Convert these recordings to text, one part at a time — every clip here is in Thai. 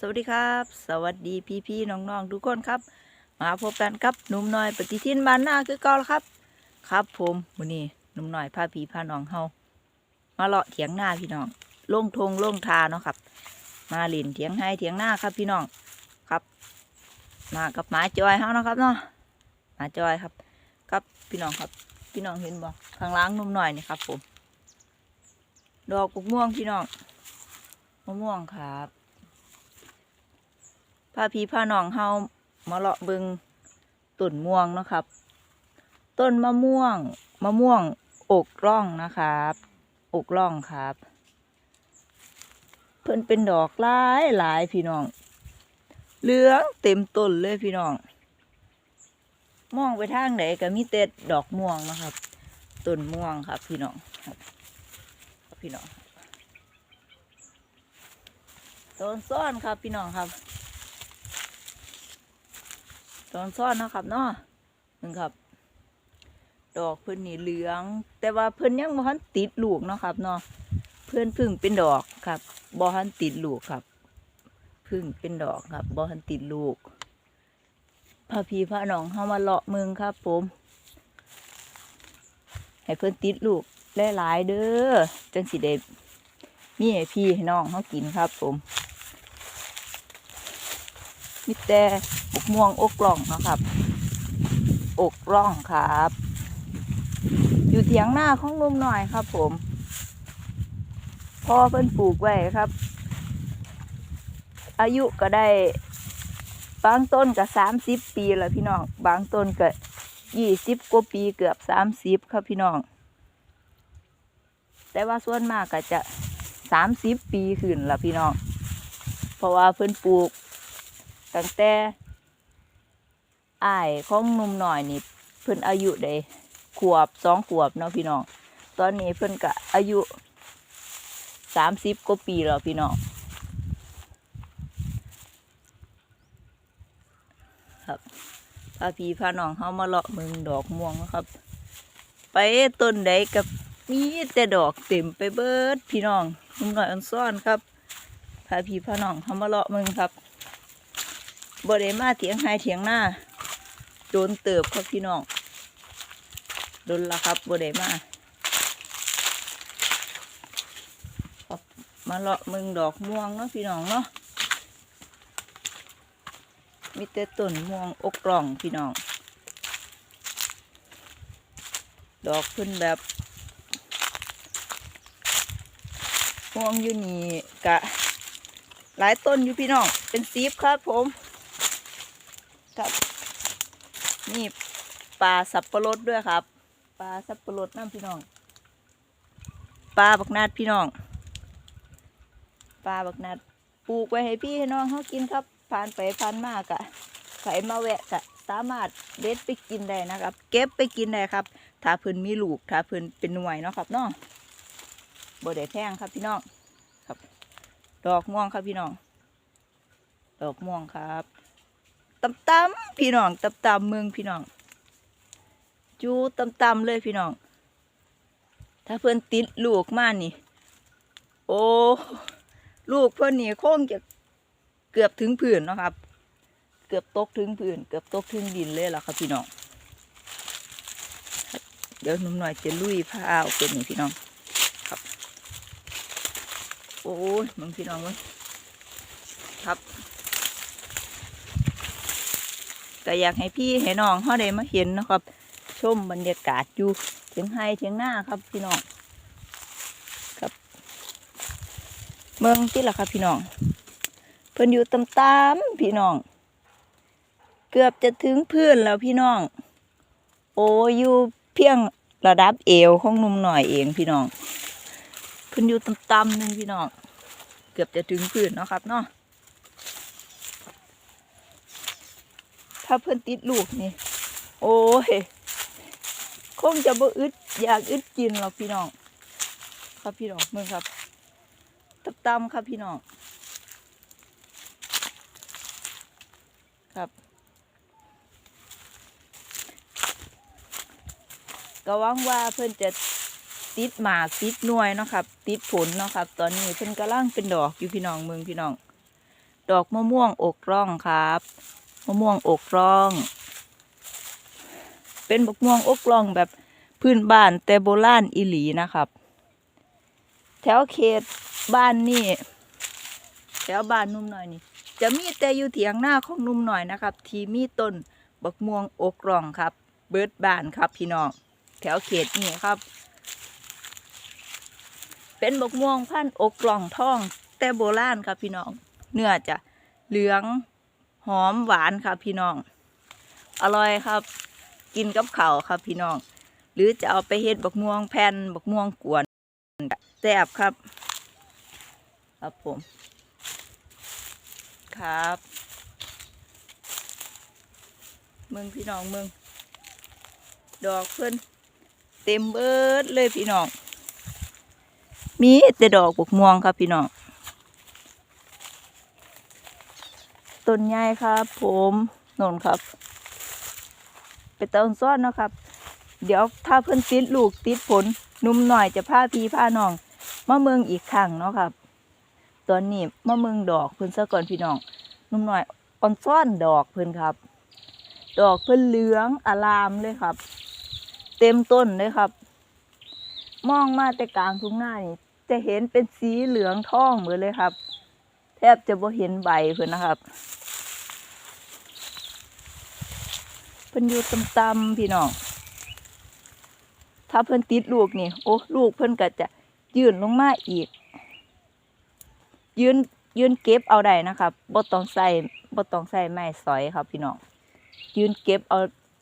สวัสดีครับ สวัสดีพี่พี่น้องๆทุกคนครับ มาพบกันครับหนุ่มน้อยปฏิทินบ้านหน้าคือเก่าแล้วครับ ครับผมวันนี้หนุ่มน้อยพาพี่พาน้องเฮามาเลาะเถียงหน้าพี่น้องล่งทงล่งทาเนาะครับ มาหลินเถียงให้เถียงหน้าครับพี่น้องครับ มากับหมาจอยเฮาเนาะครับเนาะหมาจอยครับ ครับพี่น้องครับ พี่น้องเห็นบ่ข้างล่างหนุ่มน้อยนี่ครับ ผม ดอกมะม่วงพี่น้องมะม่วงครับ พาพี่พาน้องเฮามาเลาะเบิงต้นม่วงนะครับ ต้นมะม่วงมะม่วงอกร่องนะครับ อกร่องครับ เพิ่นเป็นดอกหลายหลายพี่น้อง เหลืองเต็มต้นเลยพี่น้อง มองไปทางไหนก็มีแต่ดดอกม่วงนะครับ ต้นม่วงครับ พี่น้อง พี่น้องต้นซ้อนครับพี่น้องครับ อนซ่อนนะครับเนาะนึงครับ ดอกเพิ่อนนี่เหลือง แต่ว่าเพิ่อนยังบ่ทันติดลูกเนาะครับเนาะเพิ่อนพึ่งเป็นดอกครับบ่ทันติดลูกครับ พึ่งเป็นดอกครับบ่ทันติดลูกพาพี่พาน้องเฮามาเลาะมืองครับ ผม ให้เพิ่อนติดลูกหลายๆเด้อจังสิได้มีให้พี่ให้น้องเฮากินครับ ผม มีแต่บกม่วงอกล่องนะครับ อกร่องครับ อยู่เถียงหน้าของลุงหน่อยครับ ผมพ่อเพิ่นปลูกไว้ครับ อายุก็ได้ บางต้นก็สามสิบปีแล้วพี่น้อง บางต้นก็ยี่สิบกว่าปีเกือบสามสิบครับพี่น้อง แต่ว่าส่วนมากก็จะสามสิบปีขึ้นละพี่น้อง เพราะว่าเพิ่นปลูก ตั้งแต่อ้ายของหนุ่มหน่อยนี่เพิ่นอายุได้ขวบสองขวบเนาะพี่น้อง ตอนนี้เพิ่นก็อายุสามสิบกว่าปีแล้วพี่น้องครับพาพี่พาน้องเฮามาเลาะเมืองดอกม่วงนะครับ ไปต้นใดกับมีแต่ดอกเต็มไปเบิดพี่น้องหนุ่มหน่อยอันซ่อนครับพาพี่พาน้องเฮามาเลาะเมืองครับ บริมาเถียงไห้เถียงหน้าโดนเติบครับพี่น้องโดนละครับบริมาครับมาเลาะมึงดอกม่วงเนาะพี่น้องเนาะมีแต่ต้นม่วงอกกล่องพี่น้อง ดอกขึ้นแบบม่วงอยู่นี่กะ หลายต้นอยู่พี่น้อง เป็นซีฟครับผม ครับ นี่ปลาสับปะรดด้วยครับ ปลาสับปะรดน้ำพี่น้อง ปลาบักนาดพี่น้อง ปลาบักนาดปลูกไว้ให้พี่ให้น้องเขากินครับ ผ่านไปผ่านมากะไผมาแวะกะสามารถเด็ดไปกินได้นะครับ เก็บไปกินได้ครับ ถ้าเพิ่นมีลูก ถ้าเพิ่นเป็นหน่วยเนาะครับเนาะบ่ได้แพงครับพี่น้องครับ ดอกม่วงครับพี่น้อง ดอกม่วงครับ ตำตำๆพี่น้องตำตำๆเมืองพี่น้อง จูตำตำๆเลยพี่น้อง ถ้าเพื่อนติดลูกมานี่ โอ้ลูกเพื่อนนี่คงจะเกือบถึงผืนนะครับ เกือบตกถึงผืน เกือบตกถึงดินเลยล่ะครับพี่น้อง เดี๋ยวหนุ่มหน่อยจะลุยผ้าเอาเป็นนี่พี่น้อง ครับ โอ้ยมึงพี่น้องเว้ยครับ ก็อยากให้พี่ให้น้องเขาได้มาเห็นนะครับ ชมบรรยากาศอยู่เทียงไฮเทียงหน้าครับพี่น้องครับ เมืองที่ละครับพี่น้อง เพิ่นอยู่ตำตามๆพี่น้อง เกือบจะถึงพื้นแล้วพี่น้อง โอ้อยู่เพียงระดับเอวของนุ่มหน่อยเองพี่น้องเพิ่นอยู่ตำตามๆหนึงพี่น้อง เกือบจะถึงพื้นเนาะครับเนาะ ถ้าเพิ่นติดลูกนี่ โอ้ยคงจะบ่อึดอยากอึดกินหรอกพี่น้อง ครับพี่น้องมึงครับตับตำครับพี่น้องครับก็หวังว่าเพิ่อนจะติดหมากติดหน่วยเนาะครับ ติดผลเนาะครับ ตอนนี้เพิ่อนกำลังเป็นดอกอยู่พี่น้องเมืองพี่น้อง ดอกมะม่วงอกร่องครับ มะม่วงอกร่อง เป็นบักม่วงอกร่องแบบพื้นบ้านแต่โบราณอีหลีนะครับ แถวเขตบ้านนี่แถวบ้านนุ่มหน่อยนี่ จะมีแต่อยู่เถียงหน้าของนุ่มหน่อยนะครับ ที่มีต้นบักม่วงอกร่องครับ เบิดบ้านครับพี่น้องแถวเขตนี่ครับ เป็นบักม่วงพันอกกล่องทอง แต่โบราณครับพี่น้อง เนื้อจะเหลือง หอมหวานครับพี่น้อง อร่อยครับ กินกับข้าวครับพี่น้อง หรือจะเอาไปเฮ็ดบักม่วงแผ่นบักม่วงกวนแซ่บครับ ครับผม ครับมึงพี่น้องมึงดอกเพิ่นเต็มเบิดเลยพี่น้อง มีแต่ดอกบกม่วงครับพี่น้อง ต้นใหญ่ครับ ผมนนครับ เป็นต้นซ้อนเนาะครับ เดี๋ยวถ้าเพิ่นติดลูกติดผลนุ่มหน่อยจะพาพี่พาน้องมาเมืองอีกครั้งเนาะครับ ตอนนี้มาเมืองดอกเพิ่นซะก่อนพี่น้องนุ่มหน่อยอ่อนซ้อนดอกเพิ่นครับ ดอกเพิ่นเหลืองอลามเลยครับ เต็มต้นเลยครับ มองมาแต่กลางทุ่งหน้านี่จะเห็นเป็นสีเหลืองทองเหมือนเลยครับ แทบจะบ่เห็นใบเพิ่นนะครับเพิ่นอยู่ต่ำๆพี่น้อง ถ้าเพิ่นติดลูกนี่ โอ้ลูกเพิ่นก็จะยื่นลงมาอีก ยืนยืนเก็บเอาได้นะครับบ่ต้องใส่บ่ต้องใส่ไม้สอยครับ พี่น้อง ยืนเก็บเอา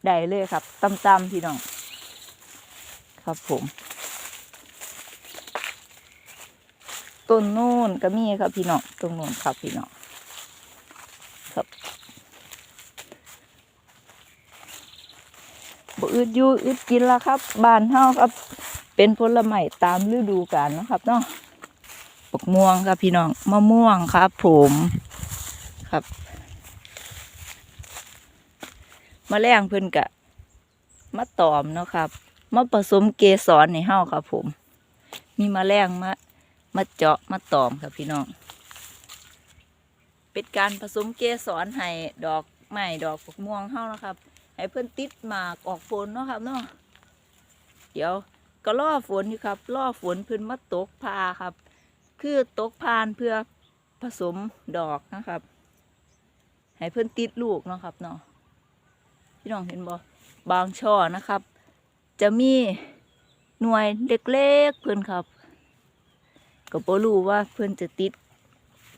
ได้เลยครับต่ำๆพี่น้อง ครับผมต้นโน่นก็มีครับพี่น้องตรงโน่นครับพี่น้องครับบ่ อึดอยู่อึดกินละครับบานเฮาครับ เป็นผลไม้ตามฤดูกาลนะครับเนาะปกม่วงครับพี่น้องมะม่วงครับ ผมครับมะแรงเพิ่นกะมาตอมเนาะครับมาผสมเกสรในเฮาครับ ผม มีมะแรงมามาเจาะมาตอมครับพี่น้อง เป็นการผสมเกสรให้ดอกไม้ดอกพวกม่วงเข้านะครับ ให้เพื่อนติดหมากออกฝนเนาะครับเนาะเดี๋ยวก็ล่อฝนอยู่ครับล่อฝนเพื่อนมาตกพาครับ คือตกพานเพื่อผสมดอกนะครับ ให้เพื่อนติดลูกเนาะครับเนาะพี่น้องเห็นบ่บางช่อนะครับ จะมีหน่วยเล็กๆเพื่อนครับก็บ่รู้ว่าเพื่อนจะติด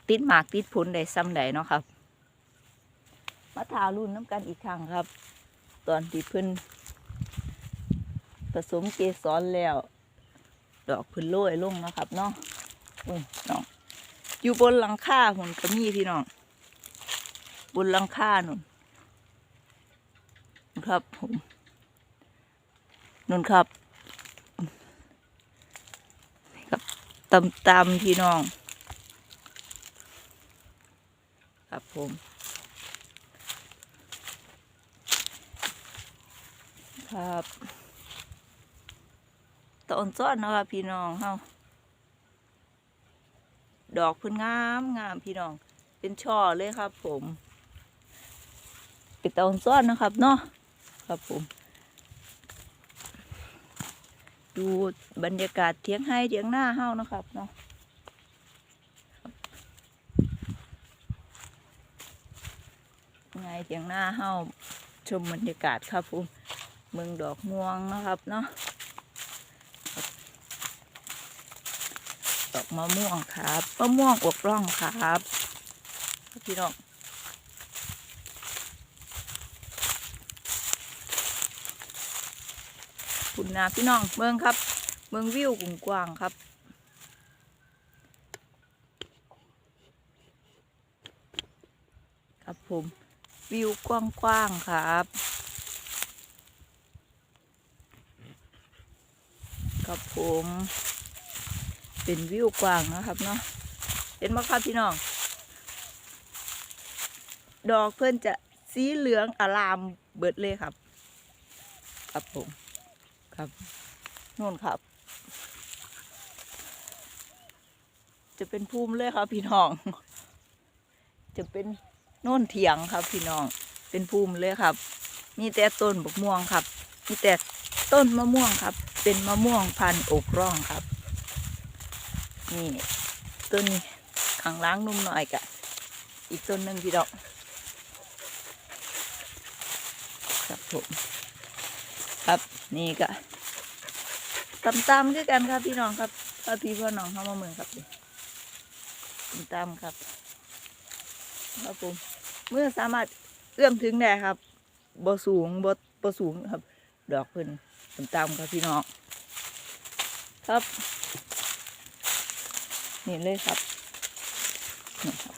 ติดหมากติดผลใดซ้ำใดเนาะครับ มาทารุ่นน้ำกันอีกครั้งครับ ตอนที่เพื่นผสมเกสรแล้ว ดอกพื่อนโรยลงนะครับเนาะอุ้ยน้องอยู่บนหลังคาหุ่นก็มีพี่น้อง บนหลังคาหนุนครับผมนุนครับกับตำตำพี่น้อง ครับผม ครับตอนซ้อนนะครับพี่น้องเฮาดอกเพื้นงามงามพี่น้อง เป็นช่อเลยครับ ผมเป็นตอนซ้อนนะครับเนาะครับผม ดูบรรยากาศเทียงให้เทียงหน้าเฮานะครับเนาะไงเทียงหน้าเฮาชมบรรยากาศครับผม เมืองดอกม่วงนะครับเนาะดอกมะม่วงครับมะม่วงอกร่องครับพี่น้องคุณนาพี่น้องเมืองครับเมืองวิวกว้างครับครับผมวิวกว้างๆครับ ครับผม เป็นวิวกว้างนะครับเนาะเป็นไหมครับพี่น้อง ดอกเพื่อนจะสีเหลืองอลามเบิดเลยครับ ครับผมครับนู่นครับ จะเป็นภูมิเลยครับพี่น้อง จะเป็นโน่นเถียงครับพี่น้อง เป็นภูมิเลยครับ มีแต่ต้นบกม่วงครับ มีแต่ต้นมะม่วงครับ เป็นมะม่วงพันอกร่องครับ นี่ต้นข้างล่างนุ่มหน่อยกะอีกต้นหนึ่งพี่ดอกครับผมครับนี่ก็ตำตามด้วยกันครับพี่น้องครับพ่อพี่พ่อน้องเข้ามาเมืองครับตำตามครับครับผมเมื่อสามารถเอื้อมถึงได้ครับบ่สูงบ่บ่สูงครับ ดอกเพิ่นตำตามครับพี่น้องครับ นี่เลยครับนี่ครับ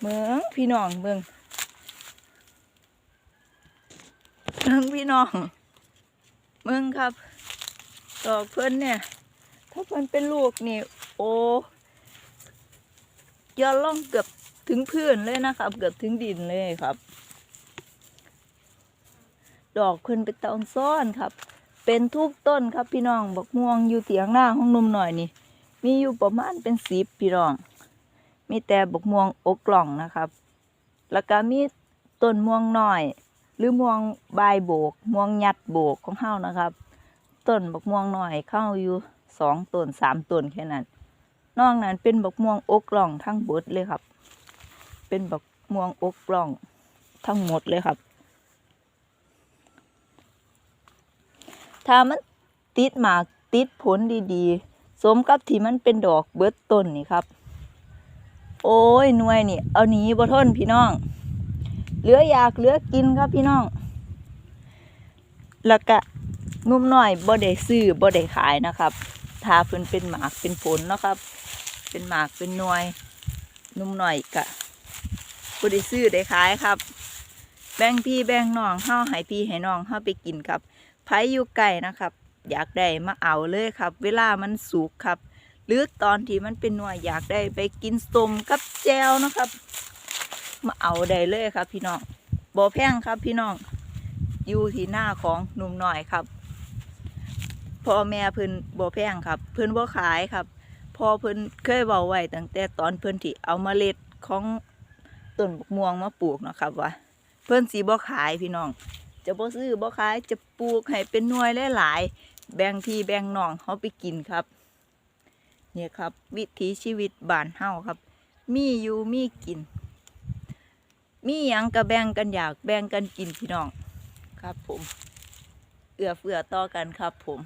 เมืองพี่น้องเมืองเมืองพี่น้องเมืองครับดอกเพิ่นเนี่ยถ้าเพิ่นเป็นลูกนี่ โอ้ยอดล่องเกือบถึงพื้นเลยนะครับ เกือบถึงดินเลยครับ ดอกเพิ่นเป็นตองซ่อนครับ เป็นทุกต้นครับพี่น้องบักม่วงอยู่เตียงหน้าห้องนุ่มหน่อยนี่ มีอยู่ประมาณเป็นสิบพี่น้อง มีแต่บกม่วงอกกล่องนะครับ แล้วก็มีต้นม่วงหน้อย หรือม่วงใบโบกม่วงหยัดโบกของเฮานะครับต้นบกม่วงหน้อยเข้าอยู่สองต้นสามต้นแค่นั้นนอกนั้นเป็นบกม่วงอกกล่องทั้งเบิดเลยครับเป็นบกม่วงอกกล่องทั้งหมดเลยครับ ถ้ามันติดหมากติดผลดีๆ สมกับที่มันเป็นดอกเบิดต้นนี่ครับ โอ้ยหน่วยนี่ เอาหนีบ่ทนพี่น้อง เหลืออยากเหลือกินครับพี่น้อง แล้วก็นุ่มหน่อยบ่ได้ซื้อบ่ได้ขายนะครับถ้าเพิ่นเป็นหมากเป็นผลเนาะครับ เป็นหมากเป็นหน่วย นุ่มหน่อยกะบ่ได้ซื้อได้ขายครับ แบ่งพี่แบ่งน้องเฮาให้พี่ให้น้องเฮาไปกินครับ ไผอยู่ไกลนะครับ อยากได้มาเอาเลยครับ เวลามันสุกครับ หรือตอนที่มันเป็นหน่วยอยากได้ไปกินส้มกับแจวนะครับ มาเอาได้เลยครับ พี่น้องบ่แพงครับพี่น้องอยู่ที่หน้าของหนุ่มหน่อยครับพ่อแม่เพิ่นบ่แพงครับ เพิ่นบ่ขายครับพอเพิ่นเคยเบาไว้ตั้งแต่ตอนเพิ่นที่เอาเมล็ดของต้นบกม่วงมาปลูกนะครับว่าเพิ่นสีบ่ขายพี่น้อง จะบ่ซื้อบ่ขายจะปลูกให้เป็นหน่วยหลายๆแบ่งพี่แบ่งน้องเขาไปกินครับ เนี่ยครับ วิถีชีวิตบ้านเฮาครับ มีอยู่มีกิน มีหยังก็แบ่งกันอยากแบ่งกันกินพี่น้องครับผม เอื้อเฟื้อต่อกันครับผม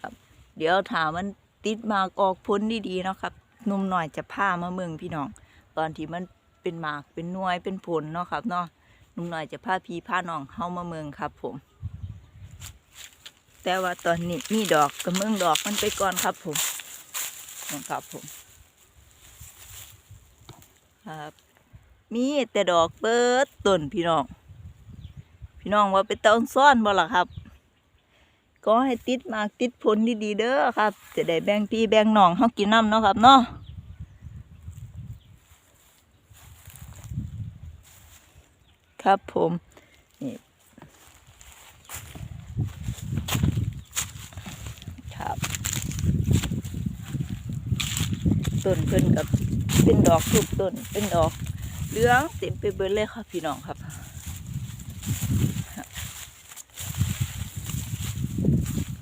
ครับเดี๋ยวถามมันติดมากออกพ้นดีๆเนาะครับนุ่มหน่อยจะพามาเมืองพี่น้อง ตอนที่มันเป็นหมากเป็นนวยเป็นผลเนาะครับเนาะ หนุ่มหน่อยจะพาพี่พาน้องเฮามาเมืองครับผม แต่ว่าตอนนี้มีดอกกับเมืองดอกมันไปก่อนครับผมนะครับผม ครับ มีแต่ดอกเปิดต้นพี่น้อง พี่น้องว่าเป็นต้นซ่อนบ่ล่ะครับ ก็ให้ติดมากติดผลดีๆเด้อครับ จะได้แบ่งพี่แบ่งน้องเฮากินน้ำเนาะครับเนาะ ครับผมนี่ครับต้นเพิ่นกับเป็นดอกทุกต้นเป็นดอกเหลืองเต็มไปเบิดเลยครับพี่น้องครับ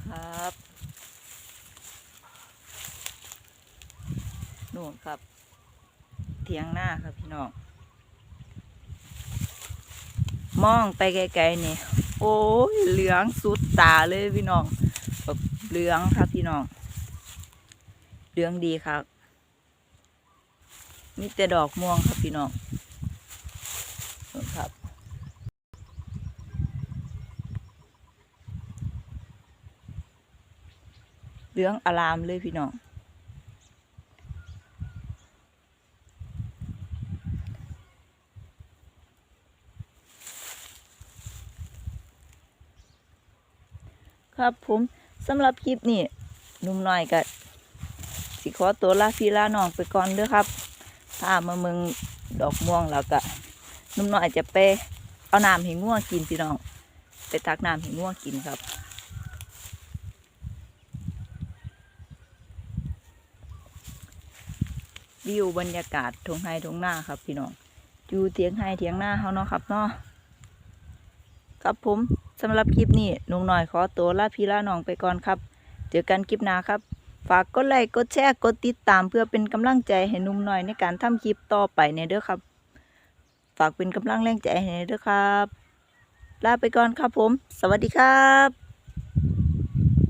ครับนู่นครับเทียงหน้าครับพี่น้อง มองไปไกลๆนี่ โอ้ยเหลืองสุดตาเลยพี่น้องแบบเหลืองครับพี่น้อง เหลืองดีครับมีแต่ดอกม่วงครับพี่น้องครับเหลืองอลามเลยพี่น้อง ครับผมสำหรับคลิปนี้นุ่มน้อยก็สิขอตัวลาพี่ลาน้องไปก่อนด้อครับถ้ามาเมืองดอกม่วงแล้วก็นุ่มน้อยจะไปเอาน้ำให้ง่วงกินพี่น้อง ไปตักน้ำให้ง่วงกินครับวิวบรรยากาศทงไฮทงหน้าครับพี่น้องอยู่เถียงไฮเถียงหน้าเขาเนาะครับเนาะครับผม สำหรับคลิปนี้หนุ่งหน่อยขอตัวลาพี่ลาน้องไปก่อนครับ เจอกันคลิปหน้าครับ ฝากกดไลค์กดแชร์กดติดตามเพื่อเป็นกำลังใจให้หนุ่มหน่อยในการทำคลิปต่อไปในเด้อครับ ฝากเป็นกำลังแรงใจให้เด้อครับ ลาไปก่อนครับผม สวัสดีครับ